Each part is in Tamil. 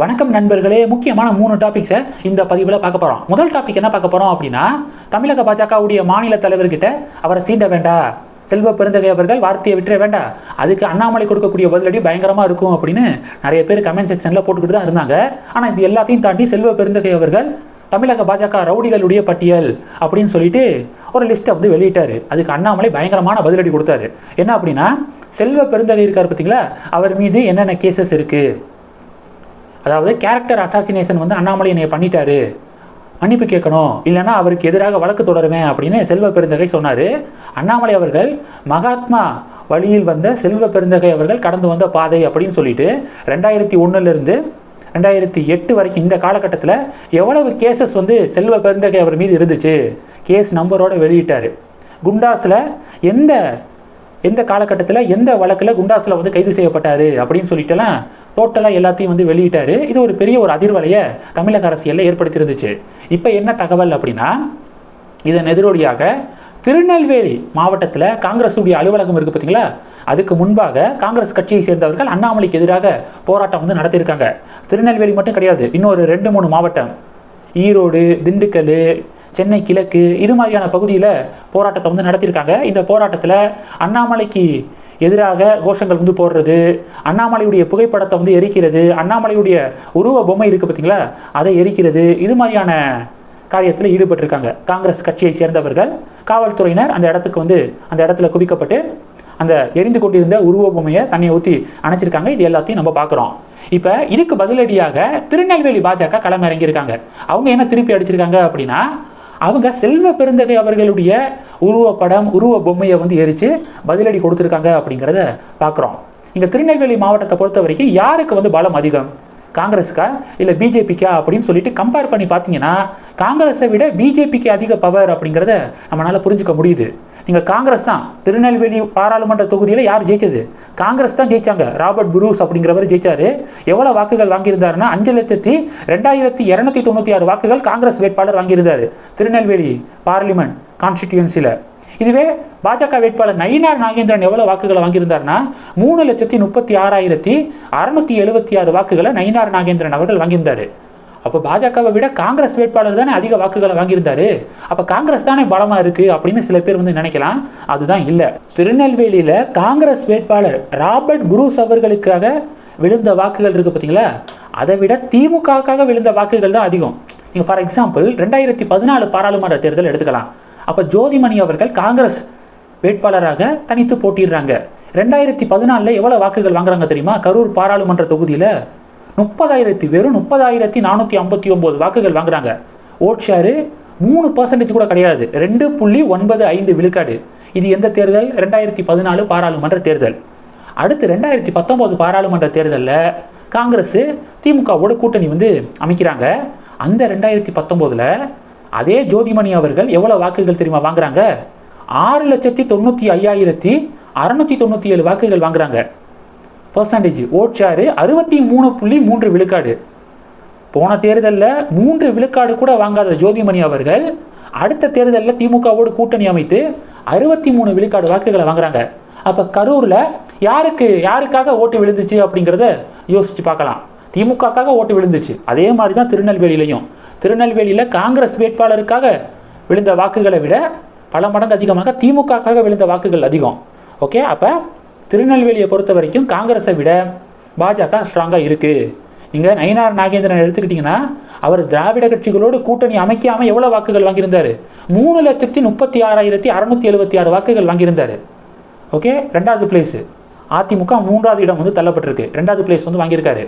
வணக்கம் நண்பர்களே முக்கியமான மூணு டாபிக்ஸை இந்த பதிவில் பார்க்க போகிறோம் முதல் டாபிக் என்ன பார்க்க போகிறோம் அப்படின்னா தமிழக பாஜகவுடைய மாநில தலைவர்கிட்ட அவரை சீண்ட வேண்டாம். செல்வ பெருந்தகை அவர்கள் வார்த்தையை விட்டுற வேண்டாம். அதுக்கு அண்ணாமலை கொடுக்கக்கூடிய பதிலடி பயங்கரமாக இருக்கும் அப்படின்னு நிறைய பேர் கமெண்ட் செக்ஷனில் போட்டுக்கிட்டு தான் இருந்தாங்க. ஆனால் இது எல்லாத்தையும் தாண்டி செல்வ பெருந்தகை அவர்கள் தமிழக பாஜக ரவுடிகளுடைய பட்டியல் அப்படின்னு சொல்லிட்டு ஒரு லிஸ்ட்டை வந்து வெளியிட்டார். அதுக்கு அண்ணாமலை பயங்கரமான பதிலடி கொடுத்தாரு. என்ன அப்படின்னா செல்வ பெருந்தகை இருக்கார் பார்த்தீங்களா? அவர் மீது என்னென்ன கேசஸ் இருக்குது அதாவது கேரக்டர் அசாசினேஷன் வந்து அண்ணாமலை என்னை பண்ணிட்டாரு. மன்னிப்பு கேட்கணும். இல்லைன்னா அவருக்கு எதிராக வழக்கு தொடருவேன் அப்படின்னு செல்வ பெருந்தகை சொன்னார். அண்ணாமலை அவர்கள் மகாத்மா வழியில் வந்த செல்வ பெருந்தகை அவர்கள் கடந்து வந்த பாதை அப்படின்னு சொல்லிட்டு ரெண்டாயிரத்தி ஒன்றுலேருந்து ரெண்டாயிரத்தி எட்டு வரைக்கும் இந்த காலகட்டத்தில் எவ்வளவு கேசஸ் வந்து செல்வ பெருந்தகை அவர் மீது இருந்துச்சு? கேஸ் நம்பரோடு வெளியிட்டார். குண்டாஸில் எந்த எந்த காலகட்டத்தில் எந்த வழக்கில் குண்டாஸில் வந்து கைது செய்யப்பட்டார் அப்படின்னு சொல்லிட்டுலாம் டோட்டலாக எல்லாத்தையும் வந்து வெளியிட்டார். இது ஒரு பெரிய ஒரு அதிர்வலையை தமிழக அரசியலில் ஏற்படுத்தியிருந்துச்சு. இப்போ என்ன தகவல் அப்படின்னா இதன் எதிரொலியாக திருநெல்வேலி மாவட்டத்தில் காங்கிரஸுடைய அலுவலகம் இருக்குது பார்த்தீங்களா அதுக்கு முன்பாக காங்கிரஸ் கட்சியை சேர்ந்தவர்கள் அண்ணாமலைக்கு எதிராக போராட்டம் வந்து நடத்தியிருக்காங்க. திருநெல்வேலி மட்டும் கிடையாது இன்னொரு ரெண்டு மூணு மாவட்டம். ஈரோடு திண்டுக்கல் சென்னை கிழக்கு இது மாதிரியான பகுதியில் போராட்டத்தை வந்து நடத்தியிருக்காங்க. இந்த போராட்டத்தில் அண்ணாமலைக்கு எதிராக கோஷங்கள் வந்து போடுறது அண்ணாமலையுடைய புகைப்படத்தை வந்து எரிக்கிறது அண்ணாமலையுடைய உருவ பொம்மை இருக்குது பார்த்தீங்களா அதை எரிக்கிறது இது மாதிரியான காரியத்தில் ஈடுபட்டிருக்காங்க. காங்கிரஸ் கட்சியை சேர்ந்தவர்கள் காவல்துறையினர் அந்த இடத்துக்கு வந்து அந்த இடத்துல குவிக்கப்பட்டு அந்த எரிந்து கொண்டிருந்த உருவ பொம்மையை தண்ணியை ஊற்றி அணைச்சிருக்காங்க. இது எல்லாத்தையும் நம்ம பார்க்குறோம் இப்போ இதுக்கு பதிலடியாக திருநெல்வேலி பாஜக களம் இறங்கியிருக்காங்க. அவங்க என்ன திருப்பி அடிச்சிருக்காங்க அப்படின்னா அவங்க செல்வ பெருந்தகை அவர்களுடைய உருவப்படம் உருவ பொம்மையை வந்து எரித்து பதிலடி கொடுத்துருக்காங்க அப்படிங்கிறத பார்க்குறோம் இங்கே திருநெல்வேலி மாவட்டத்தை பொறுத்த வரைக்கும் யாருக்கு வந்து பலம் அதிகம்? காங்கிரஸுக்கா? இல்லை பிஜேபிக்கா? அப்படின்னு சொல்லிட்டு கம்பேர் பண்ணி பார்த்தீங்கன்னா காங்கிரஸை விட பிஜேபிக்கு அதிக பவர் அப்படிங்கிறத நம்மளால் புரிஞ்சுக்க முடியுது. நீங்கள் காங்கிரஸ் தான். திருநெல்வேலி பாராளுமன்ற தொகுதியில் யார் ஜெயிச்சது? காங்கிரஸ் தான் ஜெயிச்சாங்க. ராபர்ட் புரூஸ் அப்படிங்கிறவர் ஜெயிச்சாரு. எவ்வளோ வாக்குகள் வாங்கியிருந்தாருன்னா அஞ்சு லட்சத்தி ரெண்டாயிரத்தி இரநூத்தி தொண்ணூற்றி ஆறு வாக்குகள் காங்கிரஸ் வேட்பாளர் வாங்கியிருந்தாரு. திருநெல்வேலி பார்லிமெண்ட் கான்ஸ்டிடியூன்சியில் இதுவே பாஜக வேட்பாளர் நயினார் நாகேந்திரன் எவ்வளோ வாக்குகளை வாங்கியிருந்தார்னா மூணு லட்சத்தி முப்பத்தி ஆறாயிரத்தி அறுநூத்தி எழுபத்தி ஆறு வாக்குகளை நயினார் நாகேந்திரன் அவர்கள் வாங்கியிருந்தார். அப்போ பாஜகவை விட காங்கிரஸ் வேட்பாளர் தானே அதிக வாக்குகளை வாங்கியிருந்தாரு. அப்போ காங்கிரஸ் தானே பலமாக இருக்குது அப்படின்னு சில பேர் வந்து நினைக்கலாம். அதுதான் இல்லை. திருநெல்வேலியில் காங்கிரஸ் வேட்பாளர் ராபர்ட் புரூஸ் அவர்களுக்காக விழுந்த வாக்குகள் இருக்குது பார்த்தீங்களா அதை விட திமுகவுக்காக விழுந்த வாக்குகள் தான் அதிகம். நீங்கள் ஃபார் எக்ஸாம்பிள் ரெண்டாயிரத்தி பதினாலு பாராளுமன்ற தேர்தல் எடுத்துக்கலாம். அப்போ ஜோதிமணி அவர்கள் காங்கிரஸ் வேட்பாளராக தனித்து போட்டிடுறாங்க ரெண்டாயிரத்தி பதினாலில் எவ்வளோ வாக்குகள் வாங்குறாங்க தெரியுமா? கரூர் பாராளுமன்ற தொகுதியில் முப்பதாயிரத்தி வெறும் முப்பதாயிரத்தி நானூற்றி ஐம்பத்தி ஒம்பது வாக்குகள் வாங்குறாங்க. ஓட் ஷேரு மூணு பர்சன்டேஜ் கூட கிடையாது. ரெண்டு புள்ளி ஒன்பது ஐந்து விழுக்காடு. இது எந்த தேர்தல்? ரெண்டாயிரத்தி பதினாலு பாராளுமன்ற தேர்தல். அடுத்து ரெண்டாயிரத்தி பத்தொம்போது பாராளுமன்ற தேர்தலில் காங்கிரஸ் திமுகவோட கூட்டணி வந்து அமைக்கிறாங்க. அந்த ரெண்டாயிரத்தி பத்தொம்போதில் அதே ஜோதிமணி அவர்கள் எவ்வளோ வாக்குகள் தெரியுமா வாங்குறாங்க? ஆறு லட்சத்தி தொண்ணூற்றி ஐயாயிரத்தி அறநூற்றி தொண்ணூற்றி ஏழு வாக்குகள் வாங்குறாங்க. பர்சன்டேஜ் ஓட் அறுபத்தி மூணு புள்ளி மூன்று விழுக்காடு. போன தேர்தலில் மூன்று விழுக்காடு கூட வாங்காத ஜோதிமணி அவர்கள் அடுத்த தேர்தலில் திமுகவோடு கூட்டணி அமைத்து அறுபத்தி மூணு விழுக்காடு வாக்குகளை வாங்குறாங்க. அப்போ கரூரில் யாருக்கு யாருக்காக ஓட்டு விழுந்துச்சு அப்படிங்கிறத யோசிச்சு பார்க்கலாம். திமுகக்காக ஓட்டு விழுந்துச்சு. அதே மாதிரி தான் திருநெல்வேலியிலையும். திருநெல்வேலியில் காங்கிரஸ் வேட்பாளருக்காக விழுந்த வாக்குகளை விட பல மடங்கு அதிகமாக திமுகக்காக விழுந்த வாக்குகள் அதிகம். ஓகே அப்போ திருநெல்வேலியை பொறுத்த வரைக்கும் காங்கிரஸை விட பாஜக ஸ்ட்ராங்காக இருக்குது இங்கே நயினார் நாகேந்திரன் எடுத்துக்கிட்டிங்கன்னா அவர் திராவிட கட்சிகளோடு கூட்டணி அமைக்காமல் எவ்வளோ வாக்குகள் வாங்கியிருந்தார்? மூணு லட்சத்தி முப்பத்தி ஆறாயிரத்தி அறநூற்றி எழுபத்தி ஆறு வாக்குகள் வாங்கியிருந்தார். ஓகே ரெண்டாவது பிளேஸு அதிமுக மூன்றாவது இடம் வந்து தள்ளப்பட்டிருக்கு. ரெண்டாவது பிளேஸ் வந்து வாங்கியிருக்காரு.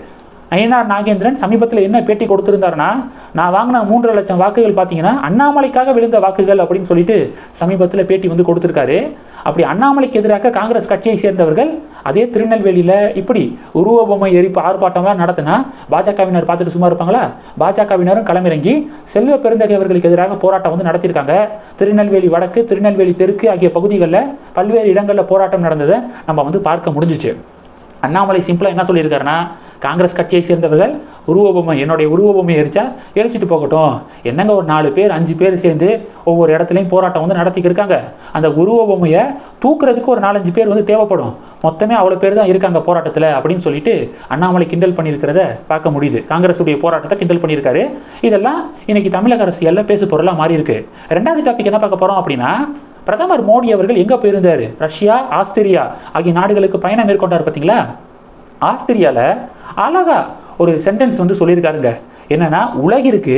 நயனார் நாகேந்திரன் சமீபத்தில் என்ன பேட்டி கொடுத்திருந்தாருன்னா நான் வாங்கின மூன்றரை லட்சம் வாக்குகள் பார்த்தீங்கன்னா அண்ணாமலைக்காக விழுந்த வாக்குகள் அப்படின்னு சொல்லிட்டு சமீபத்தில் பேட்டி வந்து கொடுத்துருக்காரு. அப்படி அண்ணாமலைக்கு எதிராக காங்கிரஸ் கட்சியை சேர்ந்தவர்கள் அதே திருநெல்வேலியில் இப்படி உருவ பொம்மை எரிப்பு ஆர்ப்பாட்டம்லாம் நடத்தினா பாஜகவினர் பார்த்துட்டு சும்மா இருப்பாங்களா? பாஜகவினரும் களமிறங்கி செல்வ பெருந்தகை அவர்களுக்கு எதிராக போராட்டம் வந்து நடத்தியிருக்காங்க. திருநெல்வேலி வடக்கு திருநெல்வேலி தெற்கு ஆகிய பகுதிகளில் பல்வேறு இடங்களில் போராட்டம் நடந்ததை நம்ம வந்து பார்க்க முடிஞ்சிச்சு. அண்ணாமலை சிம்பிளாக என்ன சொல்லியிருக்காருன்னா காங்கிரஸ் கட்சியை சேர்ந்தவர்கள் உருவபொம்மை என்னுடைய உருவபொம்மை எரிச்சா எரிச்சிட்டு போகட்டும். என்னங்க ஒரு நாலு பேர் அஞ்சு பேர் சேர்ந்து ஒவ்வொரு இடத்துலையும் போராட்டம் வந்து நடத்திக்கிட்டு இருக்காங்க. அந்த உருவபொம்மையை தூக்குறதுக்கு ஒரு நாலஞ்சு பேர் வந்து தேவைப்படும். மொத்தமே அவ்வளோ பேர் தான் இருக்காங்க போராட்டத்தில் அப்படின்னு சொல்லிட்டு அண்ணாமலை கிண்டல் பண்ணியிருக்கிறத பார்க்க முடியுது. காங்கிரஸுடைய போராட்டத்தை கிண்டல் பண்ணியிருக்காரு. இதெல்லாம் இன்னைக்கு தமிழக அரசியலில் பேசு பொருளாக மாறி இருக்கு. ரெண்டாவது டாபிக் என்ன பார்க்க போகிறோம் அப்படின்னா பிரதமர் மோடி அவர்கள் எங்கே போயிருந்தார்? ரஷ்யா ஆஸ்திரியா ஆகிய நாடுகளுக்கு பயணம் மேற்கொண்டார் பார்த்தீங்களா? ஆஸ்திரியாவில் அழகா ஒரு சென்டென்ஸ் வந்து சொல்லியிருக்காருங்க. என்னன்னா உலகிற்கு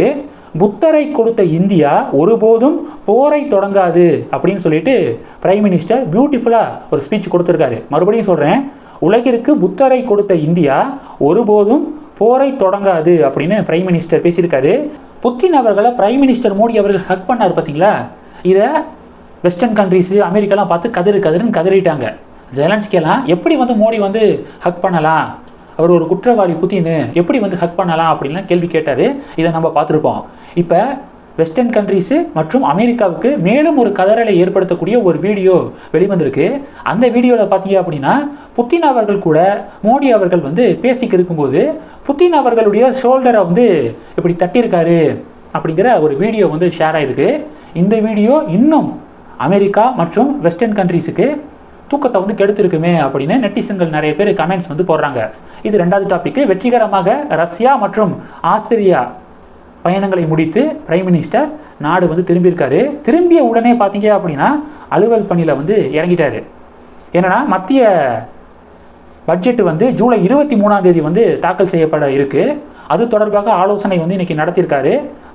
புத்தரை கொடுத்த இந்தியா ஒருபோதும் போரை தொடங்காது அப்படின்னு சொல்லிட்டு பிரைம் மினிஸ்டர் பியூட்டிஃபுல்லாக ஒரு ஸ்பீச் கொடுத்துருக்காரு. மறுபடியும் சொல்கிறேன் உலகிற்கு புத்தரை கொடுத்த இந்தியா ஒருபோதும் போரை தொடங்காது அப்படின்னு பிரைம் மினிஸ்டர் பேசியிருக்காரு. புத்தின் அவர்களை பிரைம் மினிஸ்டர் மோடி அவர்கள் ஹக் பண்ணார் பார்த்தீங்களா? இதை வெஸ்டர்ன் கண்ட்ரீஸு அமெரிக்காலாம் பார்த்து கதிரு கதிருன்னு கதறிட்டாங்க. ஜெலன்ஸ்கெல்லாம் எப்படி வந்து மோடி வந்து ஹக் பண்ணலாம்? அவர் ஒரு குற்றவாளி புத்தின்னு எப்படி வந்து ஹக் பண்ணலாம் அப்படின்லாம் கேள்வி கேட்டார். இதை நம்ம பார்த்துருப்போம். இப்போ வெஸ்டர்ன் கண்ட்ரீஸு மற்றும் அமெரிக்காவுக்கு மேலும் ஒரு கதறலை ஏற்படுத்தக்கூடிய ஒரு வீடியோ வெளிவந்திருக்கு. அந்த வீடியோவில் பார்த்தீங்க அப்படின்னா புத்தின் அவர்கள் கூட மோடி அவர்கள் வந்து பேசிக்க இருக்கும்போது புத்தின் அவர்களுடைய ஷோல்டரை வந்து இப்படி தட்டியிருக்காரு அப்படிங்கிற ஒரு வீடியோ வந்து ஷேர் ஆகிருக்கு இந்த வீடியோ இன்னும் அமெரிக்கா மற்றும் வெஸ்டர்ன் கண்ட்ரீஸுக்கு தூக்கத்தை வந்து கெடுத்திருக்குமே அப்படின்னு நெட்டிசன்கள் நிறைய பேர் கமெண்ட்ஸ் வந்து போடுறாங்க. இது ரெண்டாவது டாபிக் வெற்றிகரமாக ரஷ்யா மற்றும் ஆஸ்திரியா பயணங்களை முடித்து பிரைம் மினிஸ்டர் நாடு வந்து திரும்பியிருக்காரு. திரும்பிய உடனே பார்த்தீங்க அப்படின்னா அலுவல் பணியில் வந்து இறங்கிட்டாரு. என்னன்னா மத்திய பட்ஜெட் வந்து ஜூலை இருபத்தி மூணாம் தேதி வந்து தாக்கல் செய்யப்பட இருக்கு. அது தொடர்பாக ஆலோசனை வந்து இன்னைக்கு நடத்தியிருக்காரு.